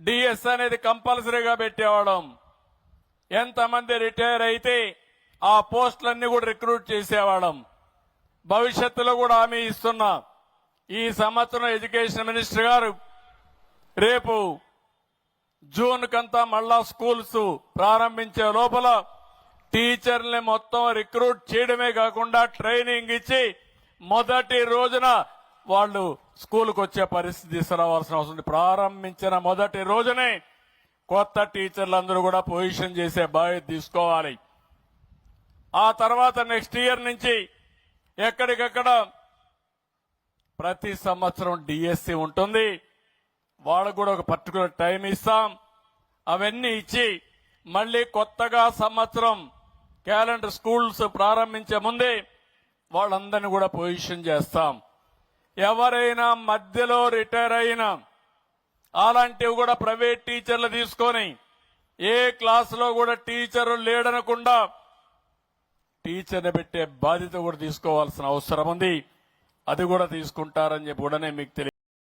DS అనేది కంపల్సరీగా పెట్టేవాళ్ళం. ఎంతమంది రిటైర్ అయితే ఆ పోస్టులన్నీ కూడా రిక్రూట్ చేసేవాళ్ళం. భవిష్యత్తులో కూడా హామీ ఇస్తున్నా. ఈ సంవత్సరం ఎడ్యుకేషన్ మినిస్టర్ గారు రేపు జూన్ కంతా మళ్ళా స్కూల్స్ ప్రారంభించే లోపల టీచర్ని మొత్తం రిక్రూట్ చేయడమే కాకుండా ట్రైనింగ్ ఇచ్చి మొదటి రోజున వాళ్ళు స్కూల్కి వచ్చే పరిస్థితి తీసుకురావాల్సిన అవసరం ఉంది. ప్రారంభించిన మొదటి రోజునే కొత్త టీచర్లందరూ కూడా పొజిషన్ చేసే బాధ్యత తీసుకోవాలి. ఆ తర్వాత నెక్స్ట్ ఇయర్ నుంచి ఎక్కడికక్కడ ప్రతి సంవత్సరం డిఎస్సి ఉంటుంది. వాళ్ళకు కూడా ఒక పర్టికులర్ టైం ఇస్తాం. అవన్నీ ఇచ్చి మళ్ళీ కొత్తగా సంవత్సరం క్యాలెండర్ స్కూల్స్ ప్రారంభించే ముందే వాళ్ళందరినీ కూడా పొజిషన్ చేస్తాం. ఎవరైనా మధ్యలో రిటైర్ అయినా అలాంటివి కూడా ప్రైవేట్ టీచర్లు తీసుకొని ఏ క్లాసులో కూడా టీచరు లేడనకుండా టీచర్ని పెట్టే బాధ్యత కూడా తీసుకోవాల్సిన అవసరం ఉంది. అది కూడా తీసుకుంటారని చెప్పి కూడా నేను మీకు తెలియ